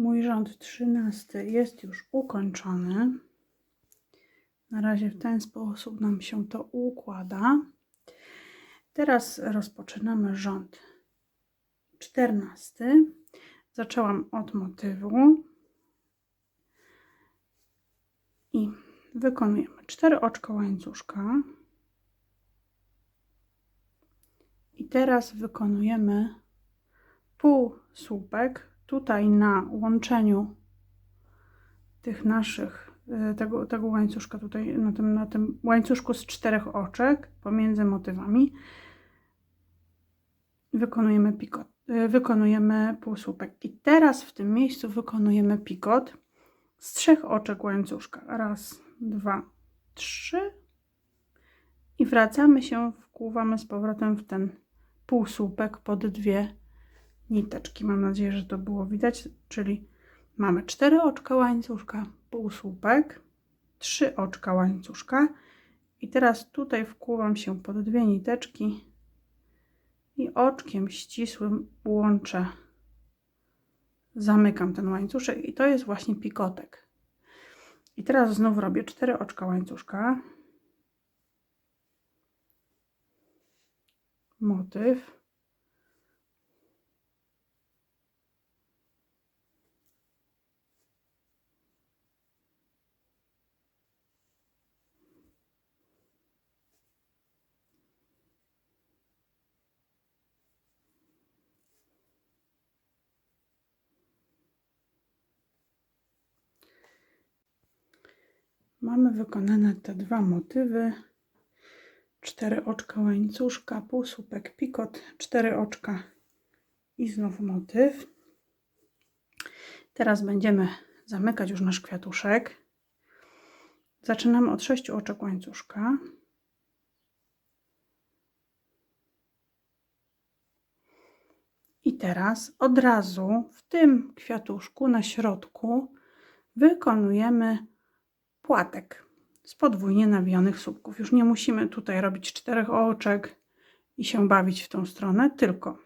Mój rząd trzynasty jest już ukończony. Na razie w ten sposób nam się to układa. Teraz rozpoczynamy rząd czternasty. Zaczęłam od motywu i wykonujemy cztery oczka łańcuszka. I teraz wykonujemy pół słupek tutaj na łączeniu tych naszych, y, tego, tego łańcuszka tutaj, na tym, na tym łańcuszku z czterech oczek pomiędzy motywami wykonujemy pikot, y, wykonujemy półsłupek. I teraz w tym miejscu wykonujemy pikot z trzech oczek łańcuszka. Raz, dwa, trzy. I wracamy się, wkłuwamy z powrotem w ten półsłupek pod dwie niteczki. Mam nadzieję, że to było widać. Czyli mamy cztery oczka łańcuszka, półsłupek, trzy oczka łańcuszka. I teraz tutaj wkłuwam się pod dwie niteczki i oczkiem ścisłym łączę, zamykam ten łańcuszek i to jest właśnie pikotek. I teraz znów robię cztery oczka łańcuszka, motyw, Mamy wykonane te dwa motywy. Cztery oczka łańcuszka, półsłupek pikot, cztery oczka i znów motyw. Teraz będziemy zamykać już nasz kwiatuszek. Zaczynamy od sześciu oczek łańcuszka. I teraz od razu w tym kwiatuszku na środku wykonujemy płatek z podwójnie nawijanych słupków. Już nie musimy tutaj robić czterech oczek i się bawić w tą stronę, tylko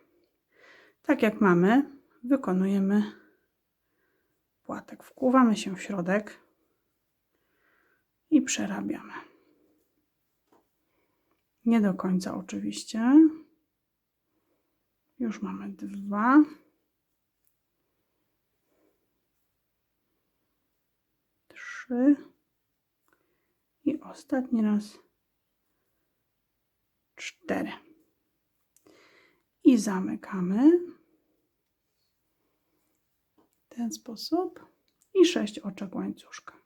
tak jak mamy, wykonujemy płatek. Wkłuwamy się w środek i przerabiamy. Nie do końca oczywiście. Już mamy dwa. Trzy. I ostatni raz cztery. I zamykamy w ten sposób i sześć oczek łańcuszka.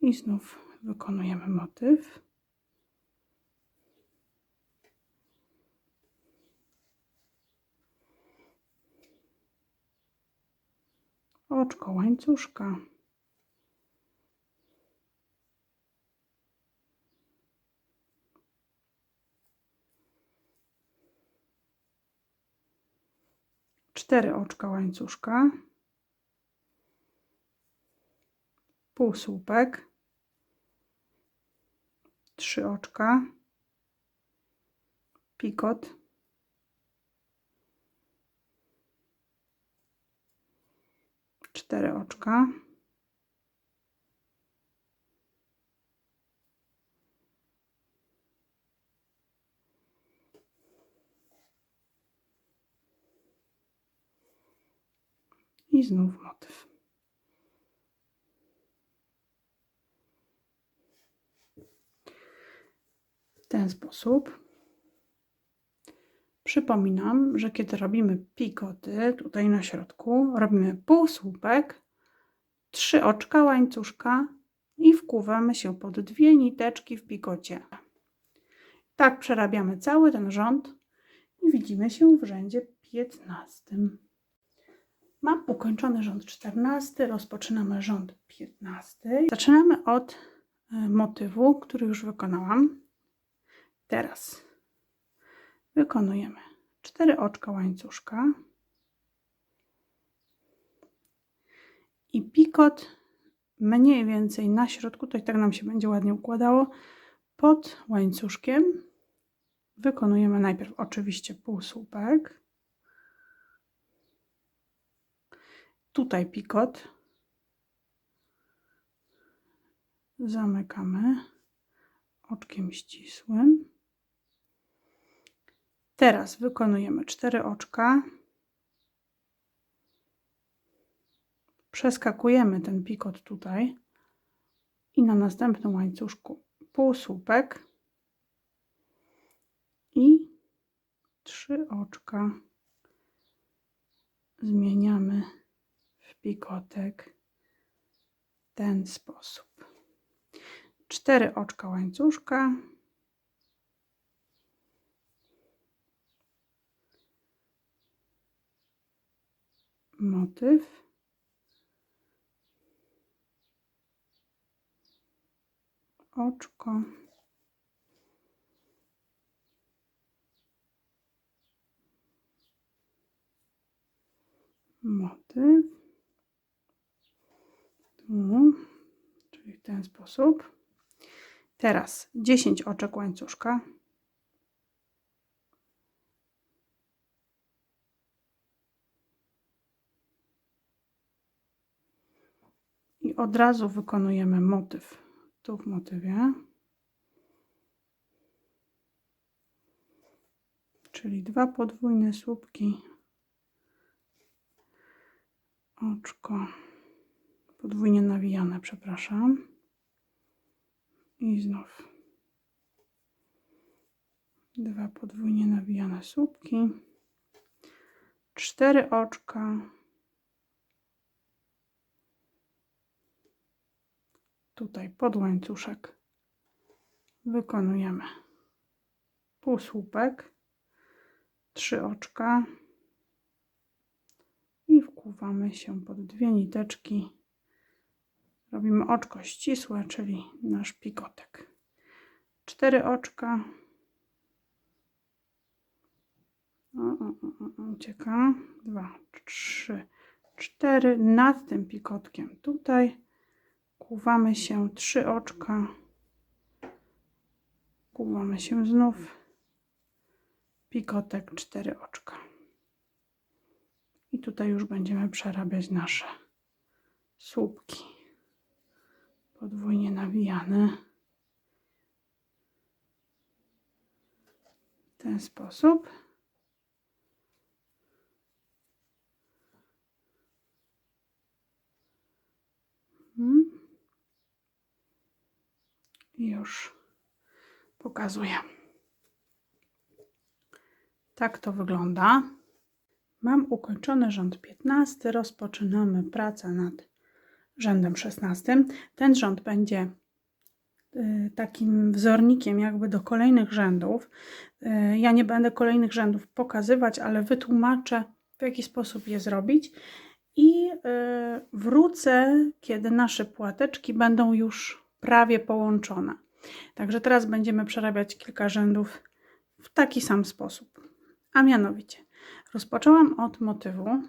I znów wykonujemy motyw. Oczko łańcuszka. Cztery oczka łańcuszka. Półsłupek. Trzy oczka. Pikot. Cztery oczka. I znów motyw. W ten sposób Przypominam, że kiedy robimy pikoty tutaj na środku, robimy półsłupek, trzy oczka łańcuszka i wkuwamy się pod dwie niteczki w pikocie. Tak przerabiamy cały ten rząd i widzimy się w rzędzie 15. Mam ukończony rząd 14, rozpoczynamy rząd 15. Zaczynamy od e, motywu, który już wykonałam. Teraz wykonujemy cztery oczka łańcuszka i pikot mniej więcej na środku, to i tak nam się będzie ładnie układało, pod łańcuszkiem wykonujemy najpierw oczywiście półsłupek. Tutaj pikot. Zamykamy oczkiem ścisłym. Teraz wykonujemy cztery oczka. Przeskakujemy ten pikot tutaj i na następnym łańcuszku półsłupek i trzy oczka zmieniamy w pikotek ten sposób. Cztery oczka łańcuszka. Motyw. Oczko. Motyw. Tu, czyli w ten sposób. Teraz 10 oczek łańcuszka. I od razu wykonujemy motyw tu w motywie. Czyli dwa podwójne słupki. Oczko podwójnie nawijane, przepraszam. I znów dwa podwójnie nawijane słupki, cztery oczka, tutaj pod łańcuszek wykonujemy półsłupek, trzy oczka i wkuwamy się pod dwie niteczki Robimy oczko ścisłe, czyli nasz pikotek. Cztery oczka. O, o, o, ucieka. Dwa, trzy, cztery. Nad tym pikotkiem tutaj kuwamy się trzy oczka. Kuwamy się znów. Pikotek, cztery oczka. I tutaj już będziemy przerabiać nasze słupki podwójnie nawijane w ten sposób. Hmm. I już pokazuję. Tak to wygląda. Mam ukończony rząd 15. Rozpoczynamy pracę nad rzędem 16. Ten rząd będzie y, takim wzornikiem jakby do kolejnych rzędów. Y, ja nie będę kolejnych rzędów pokazywać, ale wytłumaczę w jaki sposób je zrobić i y, wrócę, kiedy nasze płateczki będą już prawie połączone. Także teraz będziemy przerabiać kilka rzędów w taki sam sposób. A mianowicie rozpoczęłam od motywu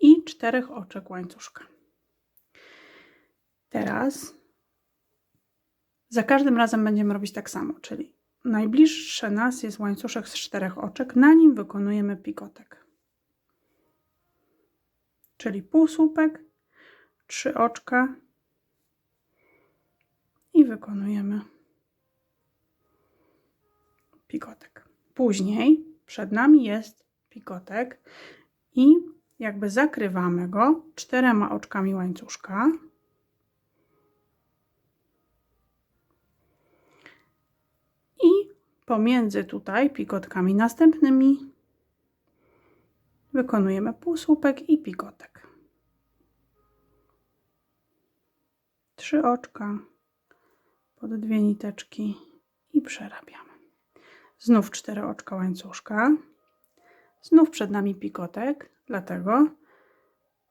i czterech oczek łańcuszka. Teraz za każdym razem będziemy robić tak samo, czyli najbliższe nas jest łańcuszek z czterech oczek, na nim wykonujemy pikotek. Czyli półsłupek, trzy oczka i wykonujemy pikotek. Później przed nami jest pikotek i jakby zakrywamy go czterema oczkami łańcuszka. pomiędzy tutaj pikotkami następnymi wykonujemy półsłupek i pikotek. Trzy oczka pod dwie niteczki i przerabiamy. Znów cztery oczka łańcuszka. Znów przed nami pikotek, dlatego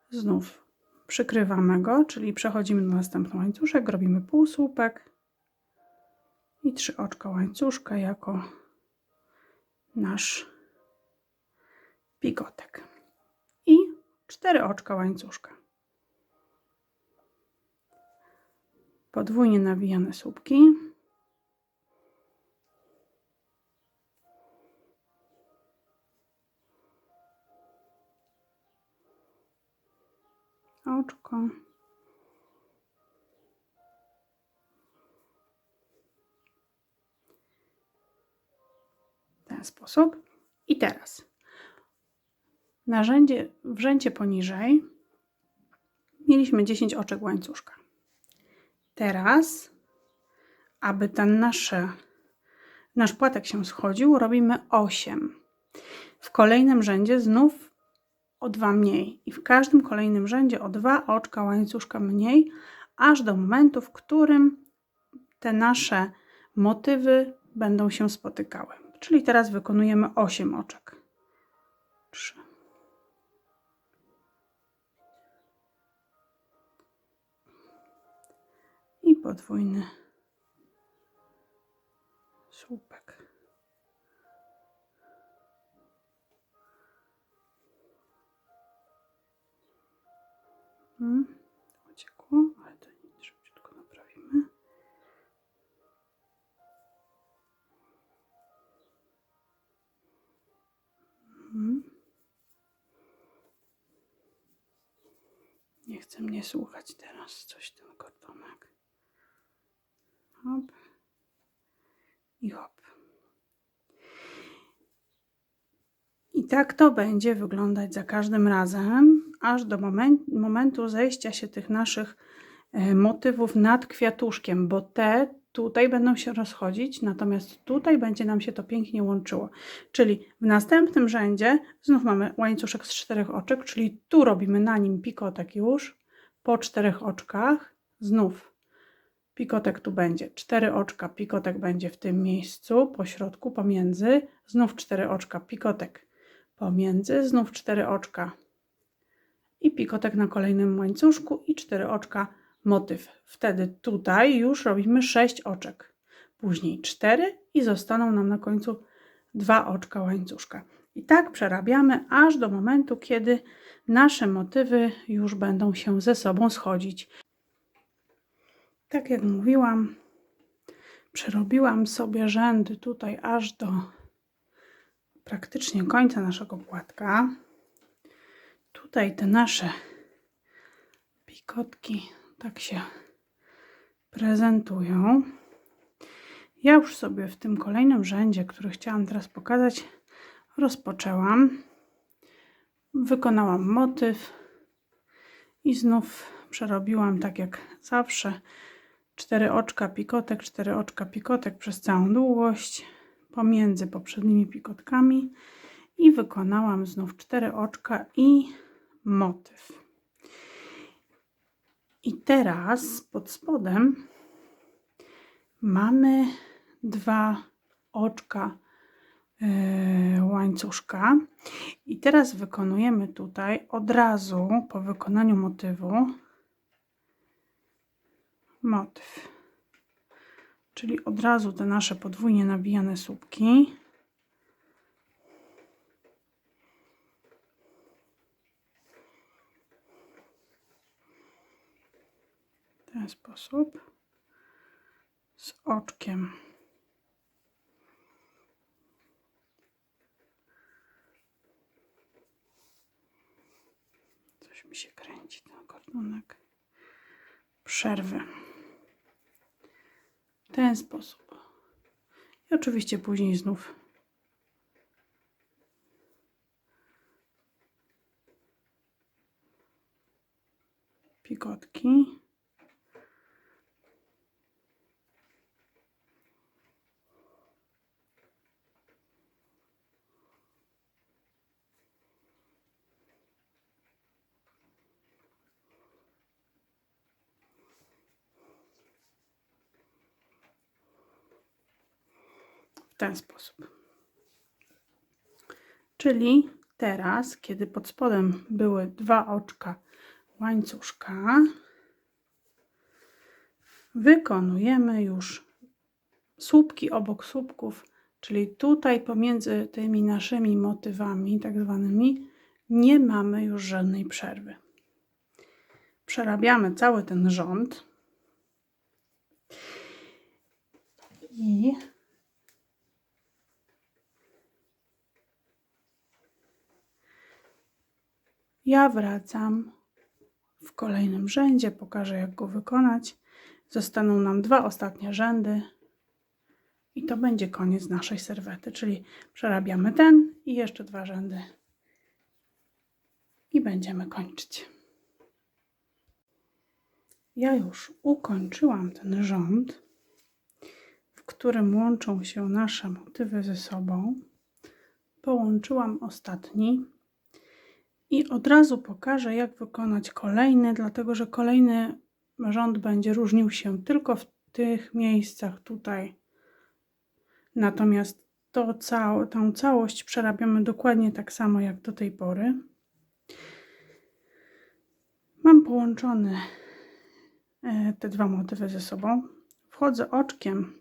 znów przykrywamy go, czyli przechodzimy do następny łańcuszek, robimy półsłupek i trzy oczka łańcuszka jako nasz pigotek i cztery oczka łańcuszka. podwójnie nawijane słupki. Oczko. W ten sposób. I teraz narzędzie, wrzęcie poniżej mieliśmy 10 oczek łańcuszka. Teraz, aby ten nasze, nasz płatek się schodził, robimy 8. W kolejnym rzędzie znów o 2 mniej i w każdym kolejnym rzędzie o 2 oczka łańcuszka mniej, aż do momentu, w którym te nasze motywy będą się spotykały. Czyli teraz wykonujemy 8 oczek. 3. podwójny słupek. Hmm, uciekło, ale to nic, szybciutko naprawimy. Mhm. Nie chce mnie słuchać teraz coś ten kordonek. Hop. I hop. I tak to będzie wyglądać za każdym razem, aż do moment, momentu zejścia się tych naszych e, motywów nad kwiatuszkiem, bo te tutaj będą się rozchodzić, natomiast tutaj będzie nam się to pięknie łączyło. Czyli w następnym rzędzie znów mamy łańcuszek z czterech oczek, czyli tu robimy na nim pikotek już po czterech oczkach. Znów pikotek tu będzie, cztery oczka, pikotek będzie w tym miejscu, po środku, pomiędzy, znów cztery oczka, pikotek pomiędzy, znów cztery oczka i pikotek na kolejnym łańcuszku i cztery oczka motyw. Wtedy tutaj już robimy 6 oczek, później 4 i zostaną nam na końcu dwa oczka łańcuszka. I tak przerabiamy aż do momentu, kiedy nasze motywy już będą się ze sobą schodzić. Tak jak mówiłam, przerobiłam sobie rzędy tutaj aż do praktycznie końca naszego płatka. Tutaj te nasze pikotki tak się prezentują. Ja już sobie w tym kolejnym rzędzie, który chciałam teraz pokazać, rozpoczęłam. Wykonałam motyw i znów przerobiłam tak jak zawsze. Cztery oczka pikotek, cztery oczka pikotek przez całą długość pomiędzy poprzednimi pikotkami i wykonałam znów cztery oczka i motyw. I teraz pod spodem mamy dwa oczka yy, łańcuszka. I teraz wykonujemy tutaj od razu po wykonaniu motywu motyw. Czyli od razu te nasze podwójnie nawijane słupki. W ten sposób z oczkiem. Coś mi się kręci ten kordonek. Przerwy. W ten sposób. I oczywiście później znów pikotki. Ten sposób. Czyli teraz, kiedy pod spodem były dwa oczka łańcuszka, wykonujemy już słupki obok słupków, czyli tutaj pomiędzy tymi naszymi motywami, tak zwanymi, nie mamy już żadnej przerwy. Przerabiamy cały ten rząd i ja wracam w kolejnym rzędzie, pokażę jak go wykonać. Zostaną nam dwa ostatnie rzędy i to będzie koniec naszej serwety, czyli przerabiamy ten i jeszcze dwa rzędy i będziemy kończyć. Ja już ukończyłam ten rząd, w którym łączą się nasze motywy ze sobą. Połączyłam ostatni i od razu pokażę, jak wykonać kolejny, dlatego że kolejny rząd będzie różnił się tylko w tych miejscach tutaj. Natomiast to cał, tą całość przerabiamy dokładnie tak samo jak do tej pory. Mam połączone e, te dwa motywy ze sobą. Wchodzę oczkiem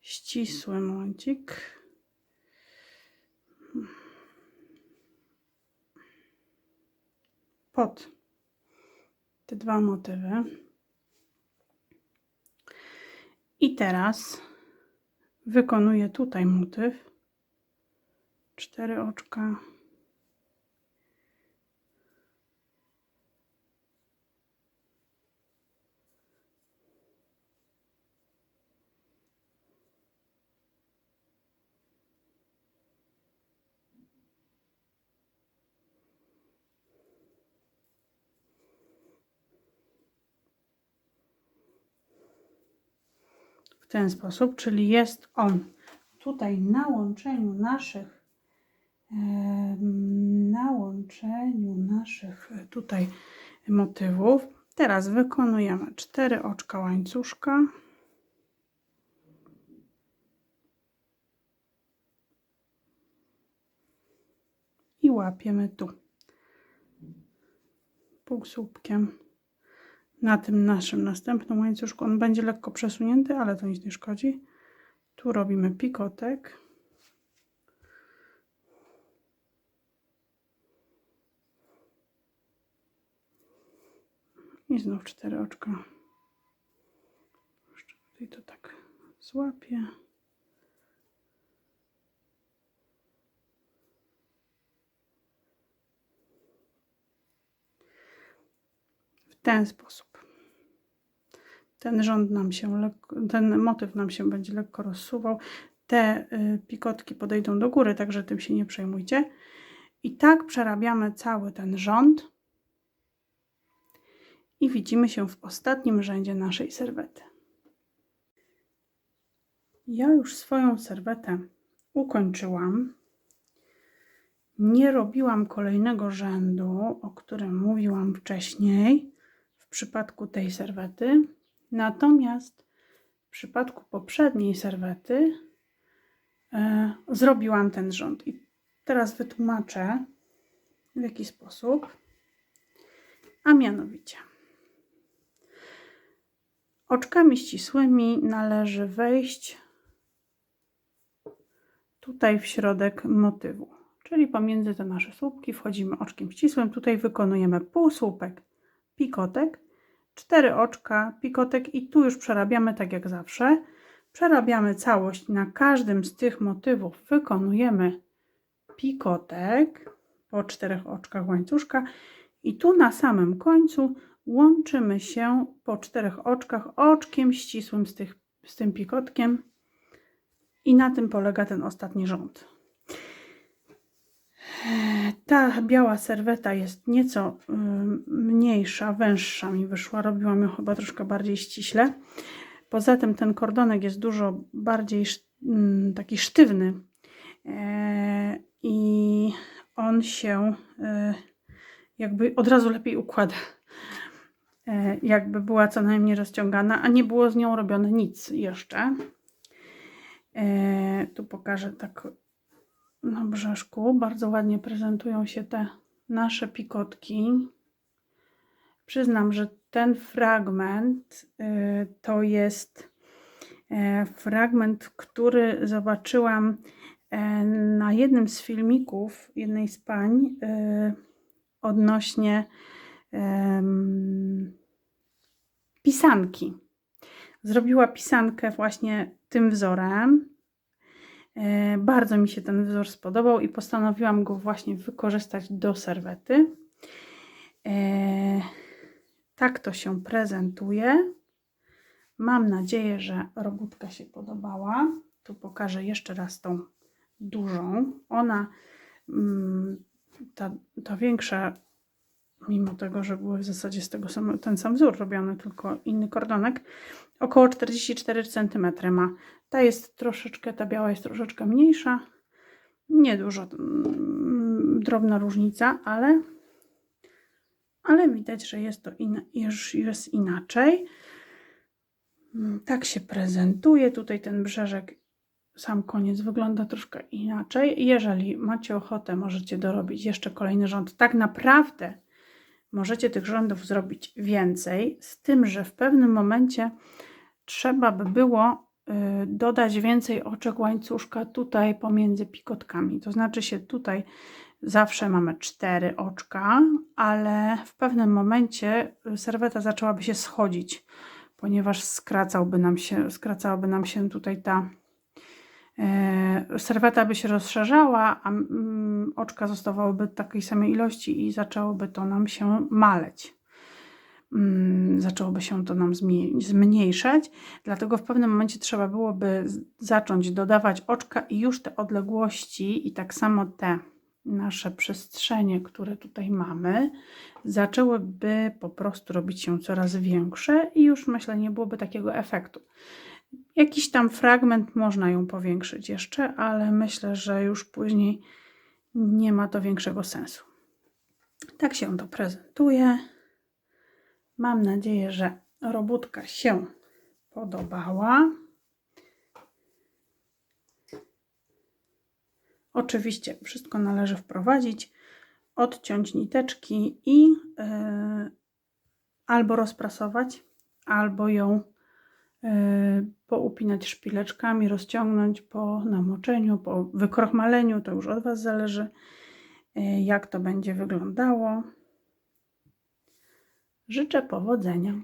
ścisły momencik. Pod te dwa motywy. I teraz wykonuję tutaj motyw. Cztery oczka. Ten sposób, czyli jest on tutaj na łączeniu naszych na łączeniu naszych tutaj motywów. Teraz wykonujemy cztery oczka łańcuszka. I łapiemy tu półsłupkiem na tym naszym następnym łańcuszku. On będzie lekko przesunięty, ale to nic nie szkodzi. Tu robimy pikotek. I znów cztery oczka. Jeszcze tutaj to tak złapię. W ten sposób ten rząd nam się, ten motyw nam się będzie lekko rozsuwał. Te y, pikotki podejdą do góry, także tym się nie przejmujcie. I tak przerabiamy cały ten rząd. I widzimy się w ostatnim rzędzie naszej serwety. Ja już swoją serwetę ukończyłam. Nie robiłam kolejnego rzędu, o którym mówiłam wcześniej w przypadku tej serwety. Natomiast w przypadku poprzedniej serwety e, zrobiłam ten rząd. I teraz wytłumaczę w jaki sposób. A mianowicie oczkami ścisłymi należy wejść tutaj w środek motywu. Czyli pomiędzy te nasze słupki wchodzimy oczkiem ścisłym. Tutaj wykonujemy półsłupek, pikotek cztery oczka, pikotek i tu już przerabiamy tak jak zawsze. Przerabiamy całość na każdym z tych motywów. Wykonujemy pikotek po czterech oczkach łańcuszka i tu na samym końcu łączymy się po czterech oczkach oczkiem ścisłym z, tych, z tym pikotkiem i na tym polega ten ostatni rząd. Ta biała serweta jest nieco mniejsza, węższa mi wyszła. Robiłam ją chyba troszkę bardziej ściśle. Poza tym ten kordonek jest dużo bardziej taki sztywny e, i on się e, jakby od razu lepiej układa. E, jakby była co najmniej rozciągana, a nie było z nią robione nic jeszcze. Tu pokażę tak na brzeszku. Bardzo ładnie prezentują się te nasze pikotki. Przyznam, że ten fragment y, to jest y, fragment, który zobaczyłam y, na jednym z filmików jednej z pań odnośnie pisanki. Zrobiła pisankę właśnie tym wzorem E, bardzo mi się ten wzór spodobał i postanowiłam go właśnie wykorzystać do serwety. E, Tak to się prezentuje. Mam nadzieję, że robótka się podobała. Tu pokażę jeszcze raz tą dużą. Ona, mm, ta, ta większa, mimo tego, że były w zasadzie z tego sam, ten sam wzór robiony, tylko inny kordonek, około 44 cm ma. Ta jest troszeczkę, ta biała jest troszeczkę mniejsza. Niedużo, mm, drobna różnica, ale, ale widać, że jest to in, już jest inaczej. Mm, Tak się prezentuje. Tutaj ten brzeżek, sam koniec wygląda troszkę inaczej. Jeżeli macie ochotę, możecie dorobić jeszcze kolejny rząd. Tak naprawdę możecie tych rządów zrobić więcej, z tym, że w pewnym momencie trzeba by było y, dodać więcej oczek łańcuszka tutaj pomiędzy pikotkami. To znaczy się tutaj zawsze mamy cztery oczka, ale w pewnym momencie serweta zaczęłaby się schodzić ponieważ skracałby nam się, skracałaby nam się tutaj ta serweta by się rozszerzała, a mm, oczka zostawałyby takiej samej ilości i zaczęłoby to nam się maleć. Mm, zaczęłoby się to nam zmniejszać, dlatego w pewnym momencie trzeba byłoby zacząć dodawać oczka i już te odległości i tak samo te nasze przestrzenie, które tutaj mamy, zaczęłyby po prostu robić się coraz większe i już myślę, nie byłoby takiego efektu. Jakiś tam fragment można ją powiększyć jeszcze, ale myślę, że już później nie ma to większego sensu. Tak się to prezentuje. Mam nadzieję, że robótka się podobała. Oczywiście wszystko należy wprowadzić, odciąć niteczki i yy, albo rozprasować, albo ją yy, poupinać szpileczkami, rozciągnąć po namoczeniu, po wykrochmaleniu. To już od Was zależy, yy, jak to będzie wyglądało. Życzę powodzenia.